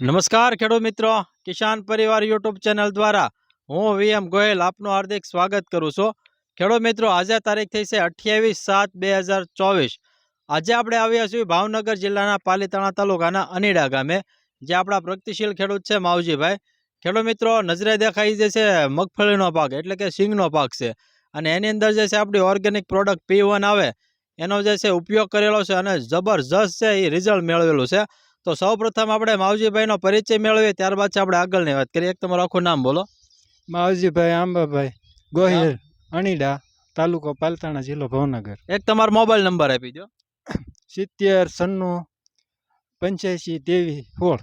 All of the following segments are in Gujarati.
નમસ્કાર ખેડૂત મિત્રો, કિસાન પરિવાર યુટ્યુબ ચેનલ દ્વારા હું વીએમ ગોયલ આપનું હાર્દિક સ્વાગત કરું છું. ખેડૂત મિત્રો, આજે તારીખ થઈ છે અઠ્યાવીસ સાત બે હજાર ચોવીસ. આજે આપણે આવ્યા છીએ ભાવનગર જિલ્લાના પાલીતાણા તાલુકાના અનીડા ગામે, જે આપણા પ્રગતિશીલ ખેડૂત છે માવજીભાઈ. ખેડૂત મિત્રો, નજરે દેખાઈ જે છે મગફળીનો પાક, એટલે કે સિંગનો પાક છે. અને એની અંદર જે છે આપણી ઓર્ગેનિક પ્રોડક્ટ પી આવે, એનો જે છે ઉપયોગ કરેલો છે અને જબરજસ્ત છે એ રિઝલ્ટ મેળવેલું છે. તો સૌ પ્રથમ આપણે માવજીભાઈનો પરિચય મેળવીએ ત્યારબાદ આપણે આગળની વાત કરીએ. એક તમારું આખું નામ બોલો. માવજીભાઈ આંબાભાઈ ગોહિલ અણીડા તાલુકો પાલતાણા જિલ્લો ભાવનગર. એક તમારો મોબાઈલ નંબર આપી દો. સિત્તેર સન્નું પંચ્યાસી તેવીસ સોળ.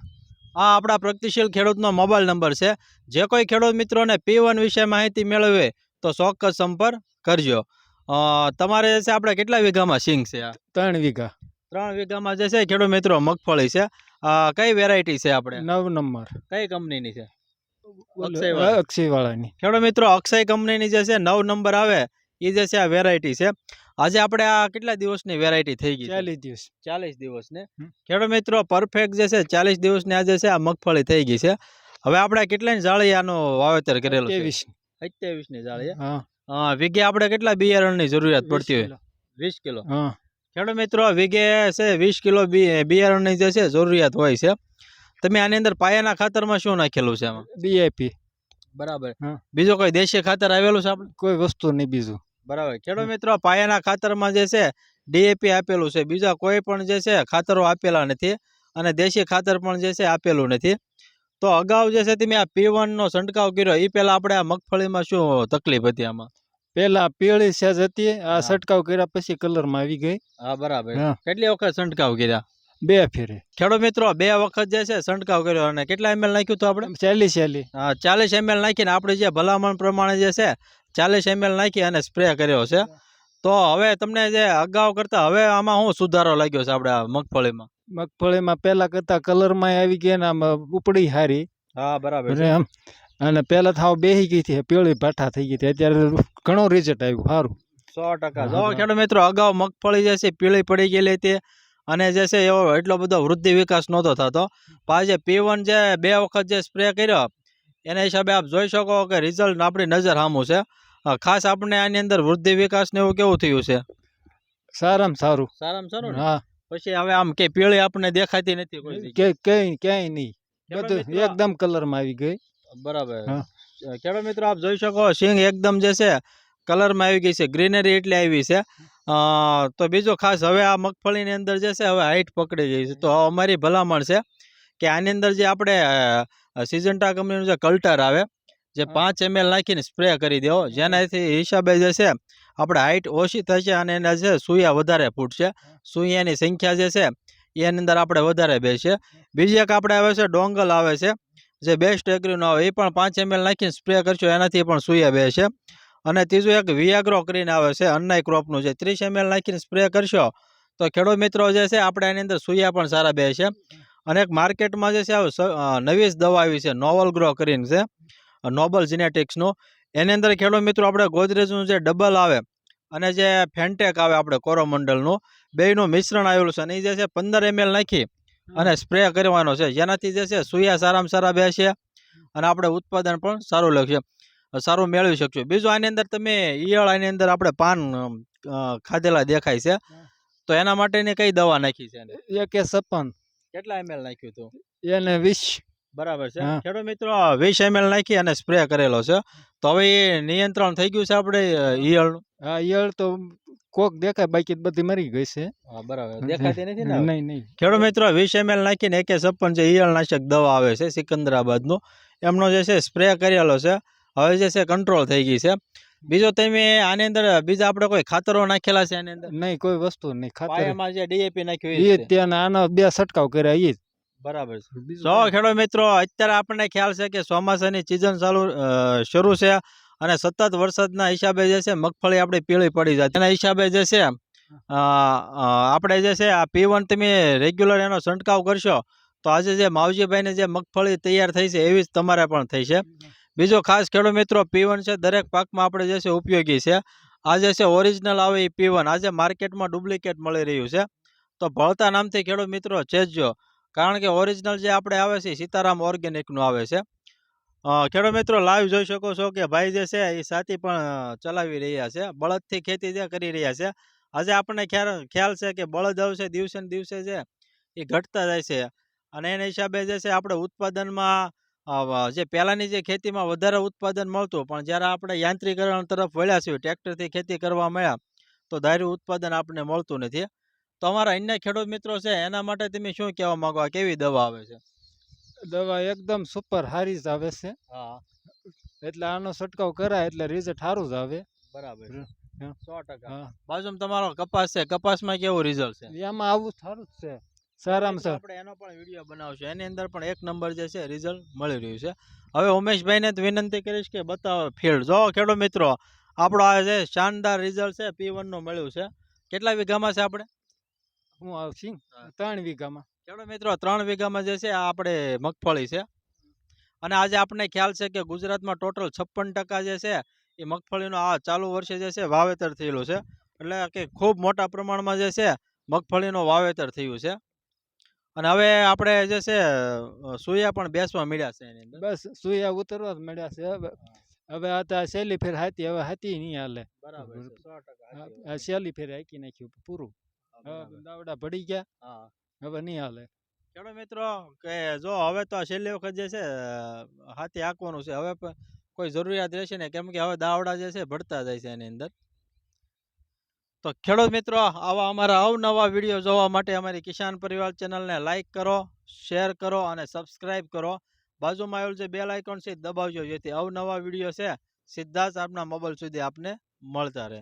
આ આપણા પ્રગતિશીલ ખેડૂતનો મોબાઈલ નંબર છે. જે કોઈ ખેડૂત મિત્રોને પી વન વિશે માહિતી મેળવે તો ચોક્કસ સંપર્ક કરજો. તમારે છે આપણે કેટલા વીઘામાં સિંગ છે આ? ત્રણ વીઘા. ત્રણ વીઘામાં જે છે ખેડૂત મિત્રો મગફળી છે. કઈ વેરાયટી છે આપણે? નવ નંબર. કઈ કંપનીની છે? અક્ષયવાળાની. ખેડૂત મિત્રો અક્ષય કંપનીની જે છે નવ નંબર આવે એ જે છે આ વેરાયટી છે. આજે આપણે આ કેટલા દિવસની વેરાયટી થઈ ગઈ ચાલીસ દિવસ. ચાલીસ દિવસને. ખેડૂત મિત્રો પરફેક્ટ જે છે ચાલીસ દિવસની આજે છે આ મગફળી થઈ ગઈ છે. હવે આપણે કેટલાની જાળી આનું વાવેતર કરેલું છે? ત્રેવીસ અઠ્યાવીસની જાળી હા. વીઘે આપણે કેટલા બિયારણની જરૂરિયાત પડતી હોય? વીસ કિલો. હા. ખેડૂત મિત્રો વીઘે છે વીસ કિલો બી- બિયારણની જે છે જરૂરિયાત હોય છે. તમે આની અંદર પાયાના ખાતરમાં શું નાખેલું છે આમાં? ડીએપી બરાબર. બીજું કોઈ દેશી ખાતર આવેલું છે આપણે? કોઈ વસ્તુ નહીં બીજું. બરાબર. ખેડૂત મિત્રો પાયાના ખાતરમાં જે છે ડીએપી આપેલું છે. બીજા કોઈ પણ જે છે ખાતરો આપેલા નથી અને દેશી ખાતર પણ જે છે આપેલું નથી. તો અગાઉ જે છે તમે આ પી વનનો છંટકાવ કર્યો. એ પહેલાં આપણે આ મગફળીમાં શું તકલીફ હતી આમાં? પેલા પીળી સેજ હતી આ છંટકાવ કર્યા પછી કલરમાં આવી ગઈ. હા બરાબર. હા. કેટલી વખત છંટકાવ કર્યા? બે ફેરે. ખેડૂત મિત્રો બે વખત જે છે છંટકાવ કર્યો અને કેટલા એમએલ નાખ્યું હતું આપણે? ચાલીસ ચાલીસ હા, ચાલીસ એમએલ નાખીને આપણે જે ભલામણ પ્રમાણે જે છે ચાલીસ એમએલ નાખી અને સ્પ્રે કર્યો છે. તો હવે તમને જે અગાઉ કરતા હવે આમાં શું સુધારો લાગ્યો છે આપણે આ મગફળીમાં? મગફળીમાં પેલા કરતા કલરમાં આવી ગયા ને આમ ઉપડી હારી. હા બરાબર અને આમ અને પેલા થાવ બેહી ગઈ હતી પીળી ભાઠા થઈ ગઈ હતી. અત્યારે ઘણું રિઝલ્ટ આવ્યું સારું સો ટકા. જો. ખેડૂત મિત્રો અગાઉ મગફળી જે છે પીળી પડી ગયેલી હતી અને જે છે એવો એટલો બધો વૃદ્ધિ વિકાસ નહોતો થતો. પાછે પીવન જે બે વખત જે સ્પ્રે કર્યો એના હિસાબે આપ જોઈ શકો કે રિઝલ્ટ આપણી નજર સામું છે. ખાસ આપણે આની અંદર વૃદ્ધિ વિકાસ ને એવું કેવું થયું છે? સારામાં સારું. સારામાં સારું હા. પછી હવે આમ કે પીળી આપણને દેખાતી નથી કોઈ. કે ક્યાંય નહીં. બધું એકદમ કલરમાં આવી ગઈ. બરાબર. ખેડૂત મિત્રો આપ જોઈ શકો સિંગ એકદમ જે છે કલરમાં આવી ગઈ છે ગ્રીનરી એટલે આવી છે. તો બીજો ખાસ હવે આ મગફળીની અંદર જે છે હવે હાઈટ પકડી ગઈ છે. તો અમારી ભલામણ છે કે આની અંદર જે આપણે સિઝન્ટા કંપનીનું જે કલ્ટર આવે જે પાંચ એમએલ નાખીને સ્પ્રે કરી દેવો. જેનાથી હિસાબે જે છે આપણે હાઈટ ઓછી થશે અને એના જે સૂયા વધારે ફૂટશે. સૂયાની સંખ્યા જે છે એની અંદર આપણે વધારે બેસીએ. બીજી એક આપણે આવે છે ડોંગલ આવે છે. જે બેસ્ટ એગ્રીનો આવે, એ પણ પાંચ એમએલ નાખીને સ્પ્રે કરશો, એનાથી પણ સૂયા છે. અને ત્રીજું એક વિયાગ્રો કરીને આવે છે અન્નાય ક્રોપનું છે ત્રીસ એમએલ નાખીને સ્પ્રે કરશો, તો ખેડૂત મિત્રો જે છે, આપણે એની અંદર સૂયા પણ સારા બે છે. અને એક માર્કેટમાં જે છે નવી જ દવા આવી છે નોવલ ગ્રો કરીને છે નોબલ જીનેટિક્સનું એની અંદર ખેડૂત મિત્રો, આપણે ગોદરેજનું જે ડબલ આવે, અને જે ફેન્ટેક આવે, આપણે કોરોમંડલનું બેયનું મિશ્રણ આવેલું છે, અને એ જે છે, પંદર એમએલ નાખી અને સ્પ્રે કરવાનો છે. જેનાથી જે છે સુયા સારામાં સારા બેસે અને આપણે ઉત્પાદન પણ સારું લાગશે સારું મેળવી શકશું. બીજું આની અંદર તમે ઈયળ આની અંદર આપણે પાન ખાધેલા દેખાય છે. તો એના માટેની કઈ દવા નાખી છે? એક એ સપન કેટલા એમએલ નાખ્યું હતું? એને વીસ. બરાબર છે. ખેડૂત મિત્રો વીસ એમએલ નાખી અને સ્પ્રે કરેલો છે. તો હવે એ નિયંત્રણ થઈ ગયું છે આપણે ઈયળનું? હા ઈયળ તો કોક દેખાય બાકી બધી મરી ગઈ છે. હા બરાબર. દેખાતી નથી ને હવે? નહીં નહીં. ખેડૂત મિત્રો વીસ એમએલ નાખીને એકે છપ્પન જે ઈયળનાશક દવા આવે છે સિકંદરાબાદનું. એમનો જે છે સ્પ્રે કરેલો છે. હવે જે છે કંટ્રોલ થઈ ગઈ છે. બીજો તમે આની અંદર બીજા આપણે કોઈ ખાતરો નાખેલા છે આની અંદર? નહીં કોઈ વસ્તુ નહીં ખાતર. એમાં જે ડીએપી નાખ્યું એ ત્યાં આનો બે છંટકાવ કર્યા એ બરાબર છે. સો જો ખેડૂત મિત્રો અત્યારે આપણને ખ્યાલ છે કે ચોમાસાની સિઝન ચાલુ શરૂ છે. અને સતત વરસાદના હિસાબે જે છે મગફળી આપણી પીળી પડી જાય. તેના હિસાબે જે છે આપણે જે છે આ પીવન તમે રેગ્યુલર એનો છંટકાવ કરશો, તો આજે જે માવજીભાઈને જે મગફળી તૈયાર થઈ છે, એવી જ તમારે પણ થઈ છે. બીજો ખાસ ખેડૂત મિત્રો પી છે, દરેક પાકમાં આપણે જે છે ઉપયોગી છે. આ જે છે ઓરિજિનલ આવે એ પી આજે માર્કેટમાં ડુપ્લિકેટ મળી રહ્યું છે. તો ભળતા નામથી ખેડૂત મિત્રો, ચેતજો. કારણ કે ઓરિજિનલ જે આપણે આવે છે, સીતારામ ઓર્ગેનિકનું આવે છે. ખેડૂત મિત્રો, લાઈવ જોઈ શકો છો કે ભાઈ જે છે, એ સાથી પણ ચલાવી રહ્યા છે. બળદથી ખેતી જે કરી રહ્યા છે. આજે આપણને ખ્યાલ છે કે બળદ આવશે, દિવસે ને દિવસે છે એ ઘટતા જાય છે. અને એના હિસાબે જે છે, આપણે ઉત્પાદનમાં જે પહેલાંની જે ખેતીમાં વધારે ઉત્પાદન મળતું, પણ જ્યારે આપણે યાંત્રિકરણ તરફ વળ્યા છીએ, ટ્રેક્ટરથી ખેતી કરવા મળ્યા, તો ધાર્યું ઉત્પાદન આપણને મળતું નથી. તો અમારા અન્ય ખેડૂત મિત્રો છે, એના માટે તમે શું કહેવા માગો? કેવી દવા આવે છે? દવા એકદમ સુપર હારી જ આવે છે. હા. એટલે આનો છંટકાવ કરાય એટલે રિઝલ્ટ સારું જ આવે. બરાબર સો ટકા. બાજુ તમારો કપાસ છે. કપાસમાં કેવું રિઝલ્ટ છે? એમાં આવું સારું જ છે. સારામાં સારું. આપણે એનો પણ વીડિયો બનાવશું. એની અંદર પણ એક નંબર જે છે રિઝલ્ટ મળી રહ્યું છે. હવે ઉમેશભાઈને તો વિનંતી કરીશ કે બતાવો ફિલ્ડ જો ખેડૂત મિત્રો આપણો આ જે શાનદાર રિઝલ્ટ છે પી વનનું મળ્યું છે. કેટલા વીઘામાં છે આપણે? હું આવ ત્રણ વીઘામાં. ખેડૂત મિત્રો? ત્રણ વીઘામાં જે છે આ આપણે મગફળી છે. અને આજે આપણને ખ્યાલ છે કે ગુજરાતમાં ટોટલ છપ્પન ટકા જે છે એ મગફળીનું આ ચાલુ વર્ષે જે છે વાવેતર થયેલું છે. એટલે કે ખૂબ મોટા પ્રમાણમાં જે છે મગફળીનું વાવેતર થયું છે. અને હવે આપણે જે છે સુયા પણ બેસવા મળ્યા છે એની અંદર. બસ સુયા ઉતરવા મળ્યા છે. હવે હવે આ સહેલી ફેર હાથી હવે હાથી નહીં હાલે. બરાબર સહેલી ફેર હાકી નાખ્યું પૂરું. દાવડા પડી ગયા. હા. હવે નહીં હાલે. ખેડૂત મિત્રો કે જો હવે તો છેલ્લી વખત જે છે હાથે હાંકવાનું છે. હવે કોઈ જરૂરિયાત રહેશે ને કેમ કે હવે દાવડા જે છે ભરતા જાય છે એની અંદર. તો ખેડૂત મિત્રો આવા અમારા અવનવા વીડિયો જોવા માટે અમારી કિસાન પરિવાર ચેનલને લાઈક કરો શેર કરો અને સબસ્ક્રાઇબ કરો. બાજુમાં આવેલું જે બેલ આઇકોન છે દબાવજો જેથી અવનવા વીડિયો છે સીધા જ આપના મોબાઈલ સુધી આપને મળતા રહે.